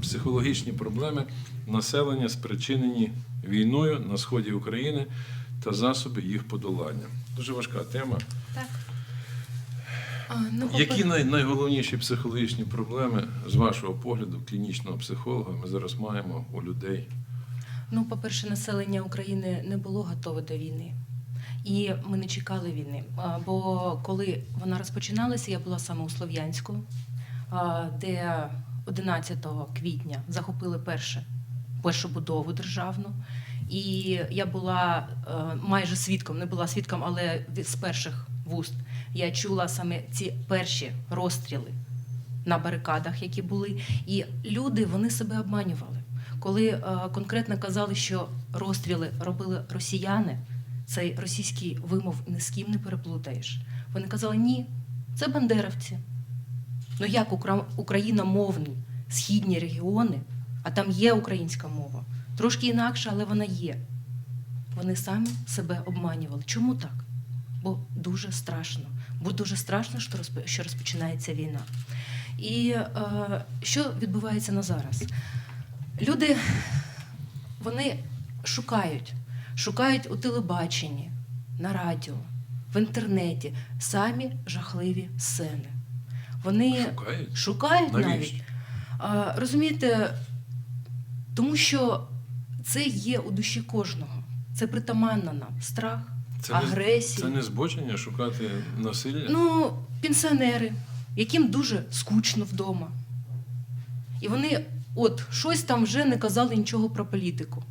психологічні проблеми населення, спричинені війною на сході України та засоби їх подолання. Дуже важка тема. Так. Ну, Які най- найголовніші психологічні проблеми з вашого погляду, клінічного психолога, ми зараз маємо у людей? Ну, по-перше, населення України не було готове до війни. І ми не чекали війни. Бо коли вона розпочиналася, я була саме у Слов'янську, де 11 квітня захопили перше, першу будову державну. І я була е, майже свідком, не була свідком, але з перших вуст я чула саме ці перші розстріли на барикадах, які були. І люди вони себе обманювали. Коли е, конкретно казали, що розстріли робили росіяни, цей російський вимов ні з ким не переплутаєш. Вони казали, ні, це бандеровці. Ну як укра- україномовні східні регіони, а там є українська мова, трошки інакше, але вона є. Вони самі себе обманювали. Чому так? Бо дуже страшно. Бо дуже страшно, що розпочинається війна. І е, що відбувається на зараз? Люди вони шукають, шукають у телебаченні, на радіо, в інтернеті самі жахливі сцени. Вони Шукають? шукають навіть. А, розумієте, тому що це є у душі кожного. Це притаманно нам. Страх, Це не, агресія. це не збочення шукати насилля? Ну, пенсіонери, яким дуже скучно вдома. І вони от щось там вже не казали нічого про політику.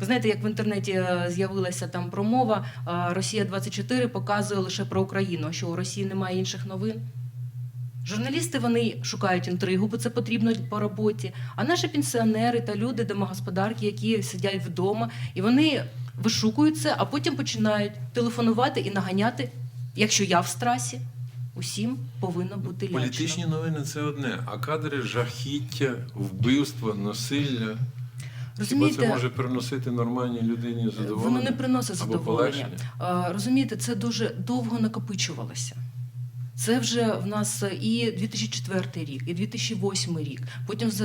Ви знаєте, як в інтернеті е, з'явилася там промова, Росія 24 показує лише про Україну, що у Росії немає інших новин. Журналісти вони шукають інтригу, бо це потрібно по роботі. А наші пенсіонери та люди, домогосподарки, які сидять вдома, і вони вишукують це, а потім починають телефонувати і наганяти. Якщо я в страсі, усім повинно бути лячно. Політичні новини це одне, а кадри жахіття, вбивства, насилля. Хіба це може приносити нормальній людині задоволення? Воно не приносить задоволення. Е, Розумієте, це дуже довго накопичувалося. Це вже в нас і 2004 рік, і 2008 рік. Потім з-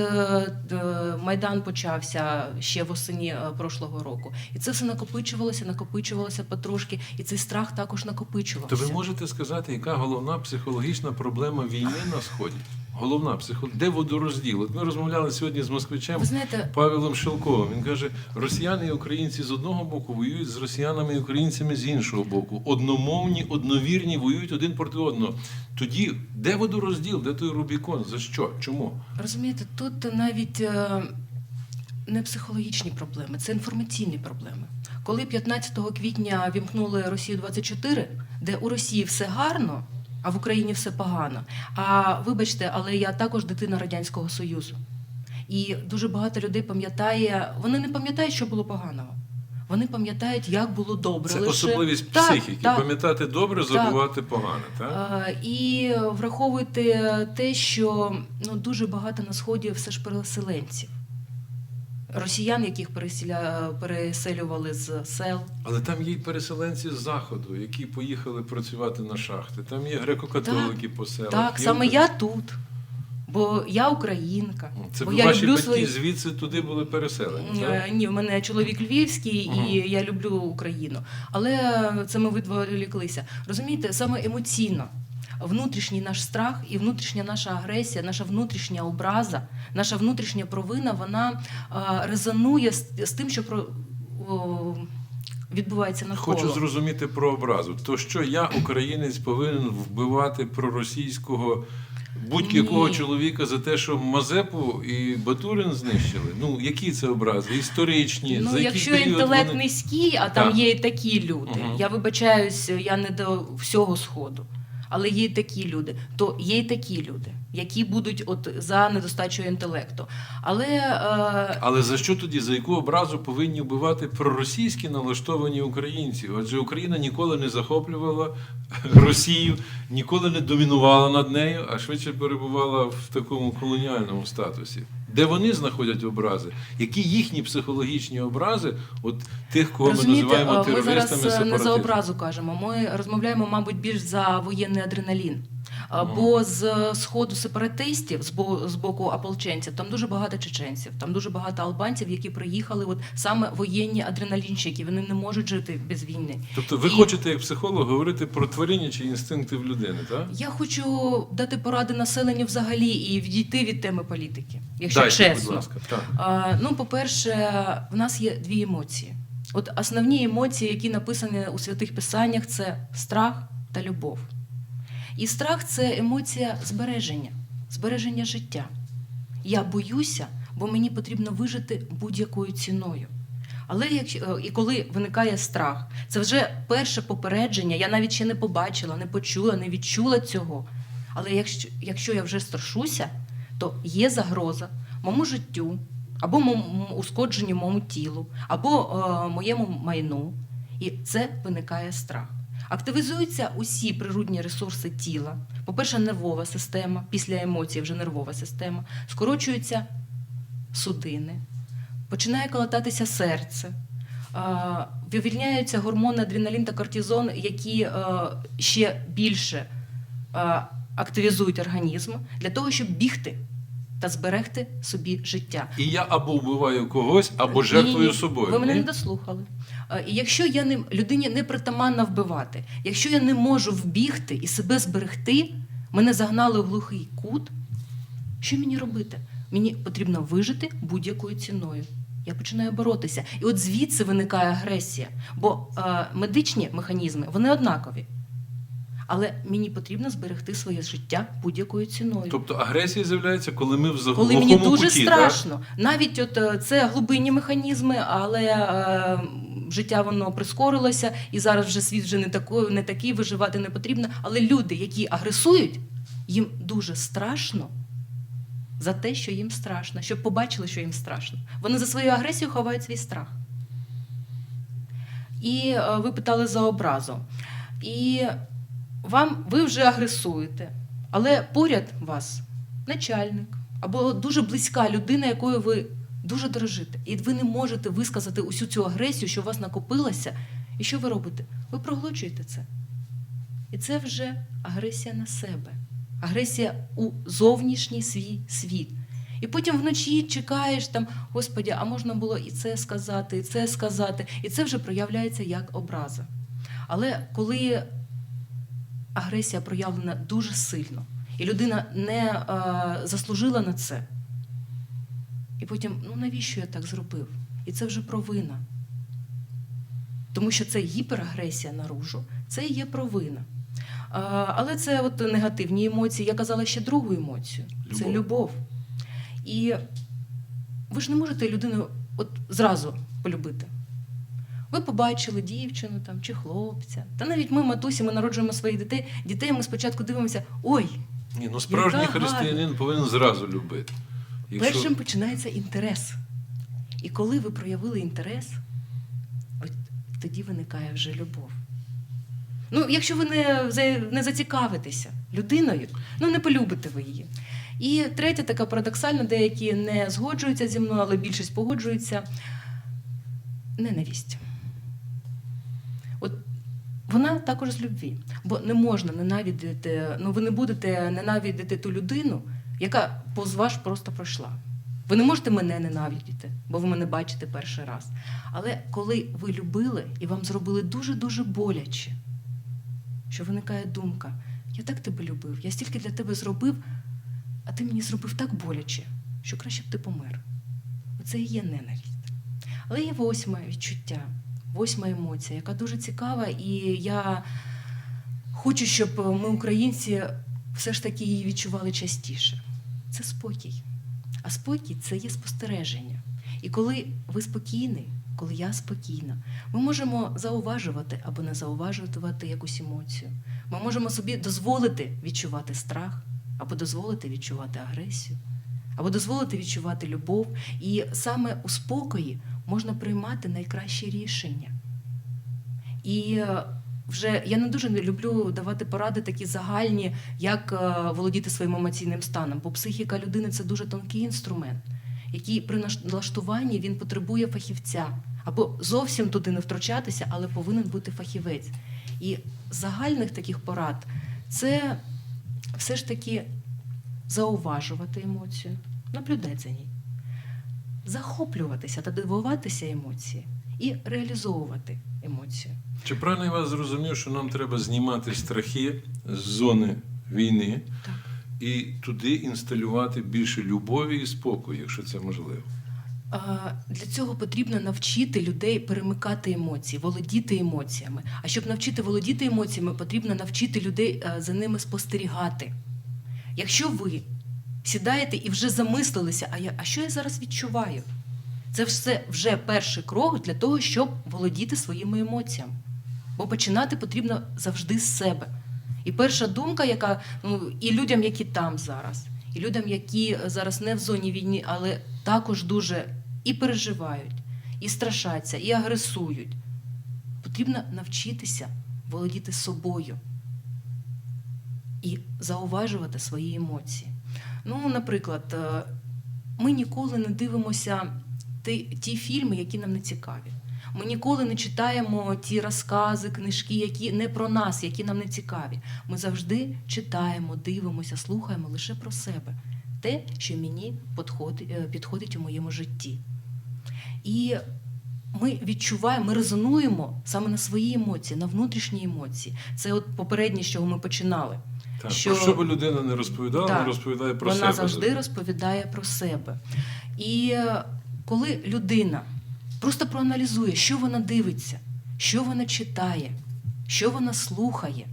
е, Майдан почався ще восені е, прошлого року. І це все накопичувалося, накопичувалося потрошки, і цей страх також накопичувався. То ви можете сказати, яка головна психологічна проблема війни на сході? Головна психо... Де водорозділ? От ми розмовляли сьогодні з москвичем знаєте, Павелом Шилковим. Він каже, росіяни і українці з одного боку воюють з росіянами і українцями з іншого боку. Одномовні, одновірні воюють один проти одного. Тоді де водорозділ, де той Рубікон? За що? Чому? Розумієте, тут навіть е, не психологічні проблеми, це інформаційні проблеми. Коли 15 квітня вімкнули Росію 24, де у Росії все гарно, а в Україні все погано. А вибачте, але я також дитина Радянського Союзу. І дуже багато людей пам'ятає, вони не пам'ятають, що було поганого. Вони пам'ятають, як було добре. Це лише... особливість Так, психіки. так. Пам'ятати добре, Так. забувати погане. Так? Е, І враховуйте те, що ну, дуже багато на сході все ж переселенців. Росіян, яких переселя... переселювали з сел. Але там є й переселенці з заходу, які поїхали працювати на шахти. Там є греко-католики по селах. так, є саме я тут, бо я українка. Це бо я ваші люблю свої... звідси туди були переселені. Так? Ні, в мене чоловік львівський, Мгм. і я люблю Україну. Але це ми відволіклися. Розумієте, саме емоційно. Внутрішній наш страх і внутрішня наша агресія, наша внутрішня образа, наша внутрішня провина, вона е, резонує з, тим, що про, відбувається навколо. Хочу зрозуміти про образу. То що я, українець, повинен вбивати проросійського будь-якого чоловіка за те, що Мазепу і Батурин знищили? Ну які це образи? Історичні? Ну, за якщо інтелект вони... низький, а там Так. є і такі люди. Мгм. Я вибачаюсь, я не до всього сходу. Але є і такі люди, то є і такі люди, які будуть от за недостачою інтелекту. Але е, Але за що тоді, за яку образу повинні вбивати проросійські налаштовані українці? Адже Україна ніколи не захоплювала Росію, ніколи не домінувала над нею, а швидше перебувала в такому колоніальному статусі. Де вони знаходять образи? Які їхні психологічні образи, от тих, кого ми називаємо терористами ми зараз е, не за сепаратистами? образу кажемо. Ми розмовляємо, мабуть, більш за воєнний адреналін. Бо з сходу сепаратистів, з бо- з боку ополченців, там дуже багато чеченців, там дуже багато албанців, які приїхали, от саме воєнні адреналінщики. Вони не можуть жити без війни. Тобто ви І- хочете, як психолог, говорити про творіння чи інстинкти в людини, так? Я хочу дати поради населенню взагалі і відійти від теми політики, якщо Дайте, чесно. будь ласка. Так. А, ну, по-перше, в нас є дві емоції. От основні емоції, які написані у святих писаннях, це страх та любов. І страх це емоція збереження, збереження життя. Я боюся, бо мені потрібно вижити будь-якою ціною. Але якщо і коли виникає страх, це вже перше попередження. Я навіть ще не побачила, не почула, не відчула цього. Але якщо, якщо я вже страшуся, то є загроза моєму життю, або моєму ушкодженню моєму тілу, або е, моєму майну. І це виникає страх. Активізуються усі природні ресурси тіла. По-перше, нервова система, після емоцій вже нервова система, скорочуються судини, починає колотатися серце, е, вивільняються гормони адреналін та кортизон, які е, ще більше е, активізують організм для того, щоб бігти та зберегти собі життя. І я або вбиваю когось, або жертвую собою. Ви мене не дослухали. Е, І якщо я не людині не притаманно вбивати, якщо я не можу вбігти і себе зберегти, мене загнали в глухий кут. Що мені робити? Мені потрібно вижити будь-якою ціною. Я починаю боротися. І от звідси виникає агресія. Бо е, медичні механізми вони однакові. Але мені потрібно зберегти своє життя будь-якою ціною. Тобто агресія з'являється, коли ми в Коли мені дуже куті, страшно, навіть от е, це глибинні механізми, але е, життя воно прискорилося, і зараз вже світ вже не такий, не такий, виживати не потрібно. Але люди, які агресують, їм дуже страшно за те, що їм страшно, щоб побачили, що їм страшно. Вони за свою агресію ховають свій страх. І е, ви питали за образу. І вам ви вже агресуєте, але поряд вас начальник або дуже близька людина, якою ви дуже дорожите. І ви не можете висказати усю цю агресію, що у вас накопилася. І що ви робите? Ви проглочуєте це. І це вже агресія на себе, агресія у зовнішній свій світ. І потім вночі чекаєш там, Господі, а можна було і це сказати, і це сказати. І це вже проявляється як образа. Але коли агресія проявлена дуже сильно, і людина не е, заслужила на це, і потім, ну навіщо я так зробив? І це вже провина. Тому що це гіперагресія наружу, це є провина. А, але це от негативні емоції. Я казала ще другу емоцію це Любов. любов. І ви ж не можете людину от зразу полюбити. Ви побачили дівчину там чи хлопця. Та навіть ми, матусі, ми народжуємо своїх дітей. Дітей ми спочатку дивимося: ой, Ні, ну справжній Яка християнин повинен зразу любити. першим починається інтерес. І коли ви проявили інтерес, от тоді виникає вже любов. Ну, якщо ви не, не зацікавитеся людиною, ну не полюбите ви її. І третя така парадоксальна, деякі не згоджуються зі мною, але більшість погоджуються. Ненависть. Вона також з любві. Бо не можна ненавидіти, ну ви не будете ненавидіти ту людину, яка повз вас просто пройшла. Ви не можете мене ненавидіти, бо ви мене бачите перший раз. Але коли ви любили і вам зробили дуже-дуже боляче, що виникає думка: я так тебе любив, я стільки для тебе зробив, а ти мені зробив так боляче, що краще б ти помер. Оце і є ненависть. Але є восьме відчуття, восьма емоція, яка дуже цікава, і я хочу, щоб ми, українці, все ж таки її відчували частіше. Це спокій. А спокій це є спостереження. І коли ви спокійний, коли я спокійна, ми можемо зауважувати або не зауважувати якусь емоцію. Ми можемо собі дозволити відчувати страх, або дозволити відчувати агресію, або дозволити відчувати любов. І саме у спокої можна приймати найкращі рішення. І е, вже я не дуже не люблю давати поради такі загальні, як е, володіти своїм емоційним станом, бо психіка людини це дуже тонкий інструмент, який при налаштуванні він потребує фахівця. Або зовсім туди не втручатися, але повинен бути фахівець. І загальних таких порад це все ж таки зауважувати емоцію, наблюдати за ній, захоплюватися та дивуватися емоції і реалізовувати емоцію. Чи правильно я вас зрозумів, що нам треба знімати страхи з зони війни Так. і туди інсталювати більше любові і спокою, якщо це можливо? Для цього потрібно навчити людей перемикати емоції, володіти емоціями. А щоб навчити володіти емоціями, потрібно навчити людей е, за ними спостерігати. Якщо ви сідаєте і вже замислилися, а я, а що я зараз відчуваю? Це все вже перший крок для того, щоб володіти своїми емоціями. Бо починати потрібно завжди з себе. І перша думка, яка ну, і людям, які там зараз, і людям, які зараз не в зоні війни, але також дуже і переживають, і страшаться, і агресують. Потрібно навчитися володіти собою і зауважувати свої емоції. Ну, наприклад, е, ми ніколи не дивимося ті, ті фільми, які нам не цікаві. Ми ніколи не читаємо ті розкази, книжки, які не про нас, які нам не цікаві. Ми завжди читаємо, дивимося, слухаємо лише про себе, те, що мені підходить, е, підходить у моєму житті. І ми відчуваємо, ми резонуємо саме на свої емоції, на внутрішні емоції. Це от попереднє, з чого ми починали. Так, Що- що би людина не розповідала, Так. вона розповідає про Вона себе. завжди розповідає про себе. І е, коли людина просто проаналізує, що вона дивиться, що вона читає, що вона слухає,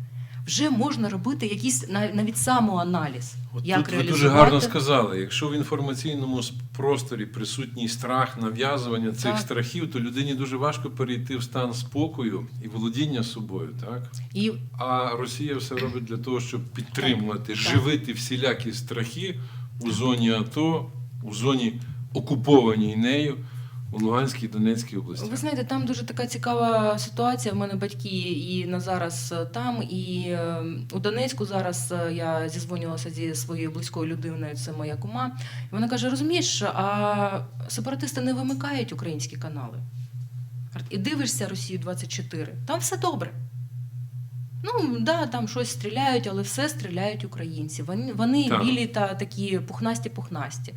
вже можна робити якийсь навіть самоаналіз. От як тут ви дуже гарно сказали. Якщо в інформаційному просторі присутній страх, нав'язування цих Так. страхів, то людині дуже важко перейти в стан спокою і володіння собою, так? І А Росія все робить для того, щоб підтримувати, Так. живити всілякі страхи у зоні АТО, у зоні окупованій нею у Луганській і Донецькій області. Ви знаєте, там дуже така цікава ситуація. В мене батьки і на зараз е, там, і е, у Донецьку зараз е, я зізвонювалася зі своєю близькою людиною, це моя кума. І вона каже: розумієш, а сепаратисти не вимикають українські канали. І дивишся Росію 24, там все добре. Ну, да, там щось стріляють, але все стріляють українці. Вони, вони Так. білі та такі пухнасті-пухнасті.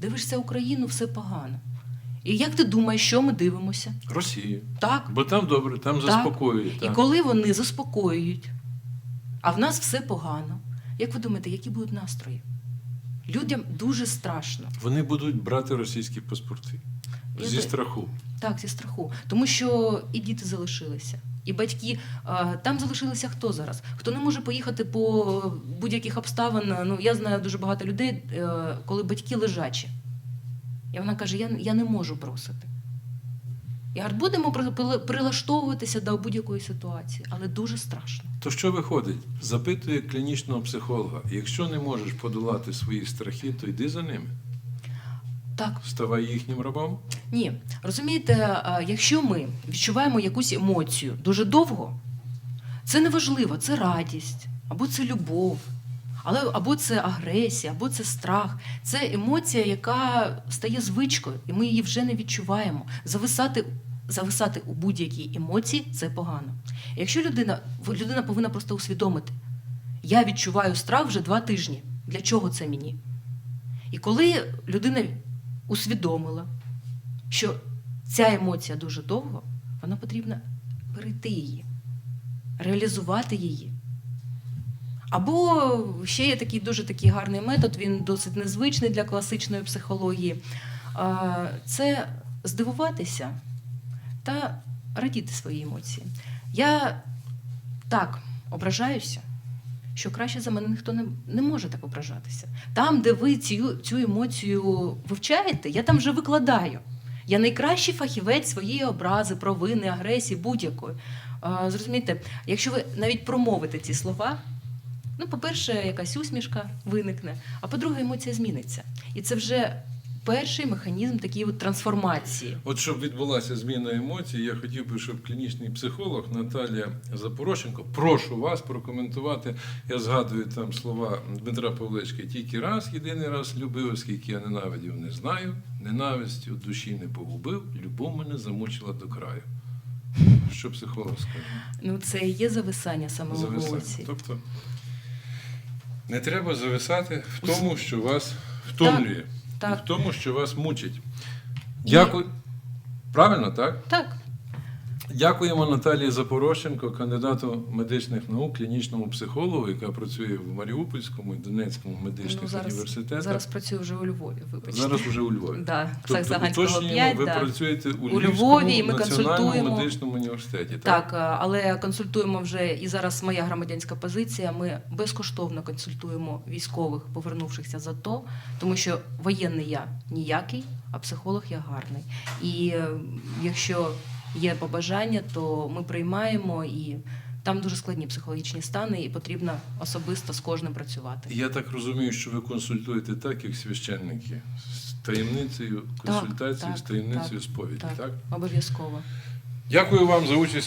Дивишся Україну, все погано. І як ти думаєш, що ми дивимося? Росія. Так. Бо там добре, там Так. заспокоює. І коли вони заспокоюють, а в нас все погано, як ви думаєте, які будуть настрої? Людям дуже страшно. Вони будуть брати російські паспорти Я зі би- страху. Так, зі страху. Тому що і діти залишилися, і батьки. Там залишилися хто зараз? Хто не може поїхати по будь-яких обставин. Ну, я знаю дуже багато людей, е, коли батьки лежачі. І вона каже: я, я не можу бросити. Я говорю, будемо при- при- прилаштовуватися до будь-якої ситуації, але дуже страшно. То що виходить? Запитує клінічного психолога. Якщо не можеш подолати свої страхи, то йди за ними. Так, Ставай їхнім рабом. Ні, розумієте, якщо ми відчуваємо якусь емоцію дуже довго, це неважливо, це радість, або це любов, але або це агресія, або це страх. Це емоція, яка стає звичкою, і ми її вже не відчуваємо. Зависати, зависати у будь-якій емоції це погано. Якщо людина, людина повинна просто усвідомити, я відчуваю страх вже два тижні. Для чого це мені? І коли людина усвідомила, що ця емоція дуже довго, вона потрібно перейти її, реалізувати її. Або ще є такий дуже такий гарний метод, він досить незвичний для класичної психології. Це здивуватися та радіти свої емоції. Я так ображаюся, що краще за мене ніхто не, не може так ображатися. Там, де ви цю, цю емоцію вивчаєте, я там вже викладаю. Я найкращий фахівець своєї образи, провини, агресії, будь-якої. Зрозумієте, якщо ви навіть промовите ці слова, ну, по-перше, якась усмішка виникне, а по-друге, емоція зміниться. І це вже перший механізм такої от трансформації. От щоб відбулася зміна емоцій, я хотів би, щоб клінічний психолог Наталія Запорощенко, прошу вас прокоментувати. Я згадую там слова Дмитра Павличка. Тільки раз, єдиний раз любив, оскільки я ненавидів, не знаю. Ненавистю душі не погубив, любов мене замучила до краю. Що психолог скаже? Ну, це і є зависання саме в Зависання. Тобто Не треба зависати в тому, що вас втомлює, так. в тому, що вас мучить. Дякую. Правильно, так? Так, Дякуємо Наталії Запорощенко, кандидату медичних наук, клінічному психологу, яка працює в Маріупольському і Донецькому медичних ну, зараз, університетах. зараз працюю вже у Львові, вибачте. Зараз уже у Львові. Да, Тобто, уточнюємо, 5, ви да. працюєте у, У Львові, і ми консультуємо. медичному університеті. Так? Так, е, але консультуємо вже і зараз моя громадянська позиція. Ми безкоштовно консультуємо військових, повернувшихся за АТО, тому що воєнний я ніякий, а психолог я гарний. І е, якщо є побажання, то ми приймаємо і. Там дуже складні психологічні стани, і потрібно особисто з кожним працювати. Я так розумію, що ви консультуєте так, як священники, з таємницею консультації, так, з таємницею так, сповіді. Так, так? обов'язково. Дякую вам за участь.